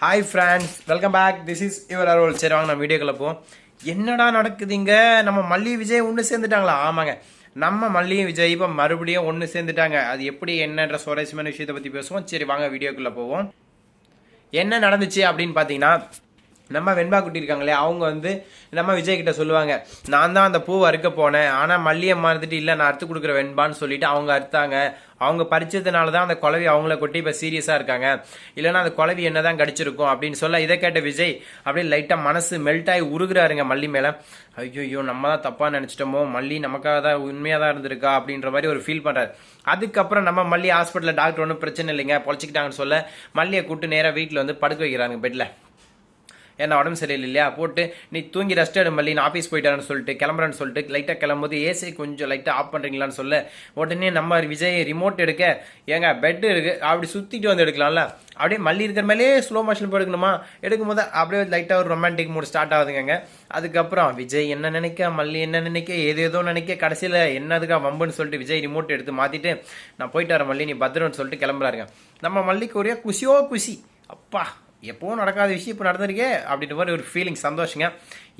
Hi friends welcome back this is your Arol சரி வாங்க நம்ம வீடியோக்குள்ள போவோம். என்னடா நடக்குதுங்க? நம்ம மல்லி விஜய் ஒன்று சேர்ந்துட்டாங்களா? ஆமாங்க. நம்ம மல்லியும் விஜய் இப்போ மறுபடியும் ஒன்று சேர்ந்துட்டாங்க. அது எப்படி என்னன்ற சுவாரஸ்யமான விஷயத்தை பற்றி பேசுவோம். சரி வாங்க வீடியோக்குள்ளே போவோம். என்ன நடந்துச்சு அப்படின்னு பார்த்தீங்கன்னா நம்ம வெண்பா குட்டி இருக்காங்களே அவங்க வந்து நம்ம விஜய் கிட்ட சொல்லுவாங்க நான் தான் அந்த பூவை அறுக்க போனேன் ஆனால் மல்லியை மறந்துட்டு இல்லை நான் அறுத்து கொடுக்குற வெண்பான்னு சொல்லிட்டு அவங்க அறுத்தாங்க. அவங்க பறிச்சதுனால தான் அந்த குழவி அவங்கள கொட்டி இப்போ சீரியஸாக இருக்காங்க. இல்லைன்னா அந்த குழவி என்ன தான் கடிச்சிருக்கும் அப்படின்னு சொல்ல இதை கேட்ட விஜய் அப்படியே லைட்டாக மனசு மெல்ட் ஆகி உருகுறாருங்க மல்லி மேலே. ஐயோ நம்ம தான் தப்பாக நினச்சிட்டோமோ மல்லி நமக்காக தான் உண்மையாக தான் இருந்திருக்கா? அப்படின்ற மாதிரி ஒரு ஃபீல் பண்ணுறாரு அதுக்கப்புறம் நம்ம மல்லி ஹாஸ்பிட்டலில் டாக்டர் ஒன்றும் பிரச்சனை இல்லைங்க பொழைச்சிக்கிட்டாங்கன்னு சொல்ல மல்லியை கூப்பிட்டு நேராக வீட்டில் வந்து படுக்க வைக்கிறாங்க பெட்டில் ஏன்னா உடம்பு சரியில்லை இல்லையா போட்டு நீ தூங்கி ரெஸ்ட் எடு மல்லி நான் ஆஃபீஸ் போயிட்டான்னு சொல்லிட்டு கிளம்புறேன்னு சொல்லிட்டு லைட்டாக கிளம்பும்போது ஏசி கொஞ்சம் லைட்டாக ஆஃப் பண்ணுறீங்களான்னு சொல்ல உடனே நம்ம விஜய் ரிமோட் எடுக்க ஏங்க பெட் இருக்குது அப்படி சுற்றிட்டு வந்து எடுக்கலாம்ல? அப்படியே மல்லி இருக்கிற மேலே ஸ்லோ மோஷன் போய் எடுக்கணுமா எடுக்கும் போது அப்படியே லைட்டாக ஒரு ரொமான்டிக் மூட் ஸ்டார்ட் ஆகுதுங்க அதுக்கப்புறம் விஜய் என்ன நினைக்க மல்லி என்ன நினைக்க ஏதோ ஏதோ நினைக்க கடைசியில் என்னதுக்கா வம்புன்னு சொல்லிட்டு விஜய் ரிமோட் எடுத்து மாற்றிட்டு நான் போயிட்டு வரேன் மல்லி நீ பத்திரம்னு சொல்லிட்டு கிளம்புறாருங்க. நம்ம மல்லிக்கு ஒரே குஷியோ குஷி. அப்பா எப்போவும் நடக்காத விஷயம் இப்போ நடந்திருக்கே அப்படின்ற மாதிரி ஒரு ஃபீலிங் சந்தோஷங்க.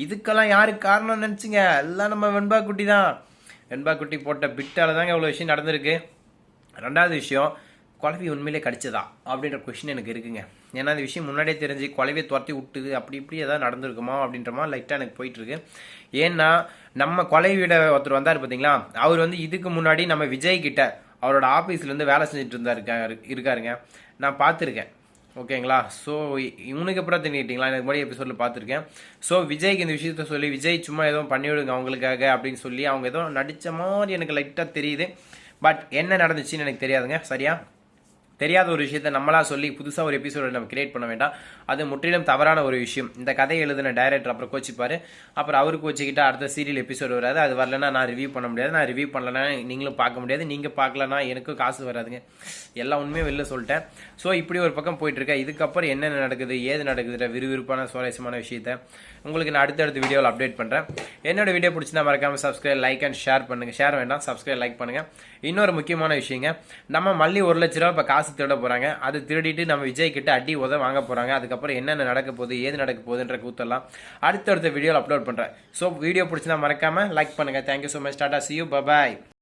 இதுக்கெல்லாம் யாருக்கு காரணம் நினச்சிங்க? எல்லாம் நம்ம வெண்பா குட்டி தான். வெண்பா குட்டி போட்ட பிட்டால் தாங்க இவ்வளோ விஷயம் நடந்திருக்கு. ரெண்டாவது விஷயம் குழவி உண்மையிலே கடிச்சதா? அப்படின்ற கொஷின் எனக்கு இருக்குங்க. ஏன்னா அந்த விஷயம் முன்னாடியே தெரிஞ்சு குழவியை துரத்தி விட்டுது. அப்படி இப்படி எதாவது நடந்திருக்குமா அப்படின்ற மாதிரி லைட்டாக எனக்கு போயிட்டுருக்கு ஏன்னா நம்ம குழவியோட ஒருத்தர் வந்தார் பார்த்தீங்களா அவர் வந்து இதுக்கு முன்னாடி நம்ம விஜய் கிட்ட அவரோட ஆஃபீஸ்லேருந்து வேலை செஞ்சுட்டு இருந்தாரு இருக்காருங்க. நான் பார்த்துருக்கேன். ஓகேங்களா? ஸோ இவனுக்கு அப்புறம் தெரிஞ்சுக்கிட்டீங்களா? எனக்கு முன்னாடி எபிசோடில் பார்த்துருக்கேன். ஸோ விஜய்க்கு இந்த விஷயத்த சொல்லி விஜய் சும்மா எதுவும் பண்ணிவிடுங்க அவங்களுக்காக அப்படின்னு சொல்லி அவங்க ஏதோ நடித்த மாதிரி எனக்கு லைட்டாக தெரியுது. பட் என்ன நடந்துச்சுன்னு எனக்கு தெரியாதுங்க. சரியா? தெரியாத ஒரு விஷயத்த நம்மளா சொல்லி புதுசாக ஒரு எபிசோட நம்ம கிரியேட் பண்ண வேண்டாம். அது முற்றிலும் தவறான ஒரு விஷயம். இந்த கதை எழுதின டைரக்டர் அப்புறம் கோச்சிப்பார். அப்புறம் அவரு கோச்சிக்கிட்ட அடுத்த சீரியல் எபிசோடு வராது. அது வரலன்னா நான் ரிவ்யூ பண்ண முடியாது. நான் ரிவ்யூ பண்ணலன்னா நீங்களும் பார்க்க முடியாது. நீங்கள் பார்க்கலன்னா எனக்கும் காசு வராதுங்க. எல்லா உண்மையும் வெளில சொல்லிட்டேன். ஸோ இப்படி ஒரு பக்கம் போயிட்டுருக்கேன். இதுக்கப்புறம் என்னென்ன நடக்குது ஏது நடக்குதுன்ற விறுவிறுப்பான சுவாரஸ்யமான விஷயத்த உங்களுக்கு நான் அடுத்தடுத்த வீடியோவில் அப்டேட் பண்ணுறேன் என்னோட வீடியோ பிடிச்சிருந்தா மறக்காமல் சப்ஸ்கிரைப் லைக் அண்ட் ஷேர் பண்ணுங்கள் ஷேர் வேண்டாம் சப்ஸ்கிரைப் லைக் பண்ணுங்கள் இன்னொரு முக்கியமான விஷயங்க. நம்ம மல்லி ஒரு லட்ச ரூபா இப்போ காசு திருட போகிறாங்க அது திருடிட்டு நம்ம விஜய் கிட்ட அடி உத வாங்க போகிறாங்க அதுக்கப்புறம் என்னென்ன நடக்க போகுது ஏது நடக்க போகுதுன்ற கூத்தெல்லாம் அடுத்தடுத்த வீடியோவில் அப்லோட் பண்ணுறேன் ஸோ வீடியோ பிடிச்சினா மறக்காமல் லைக் பண்ணுங்கள் thank you so much tata see you bye bye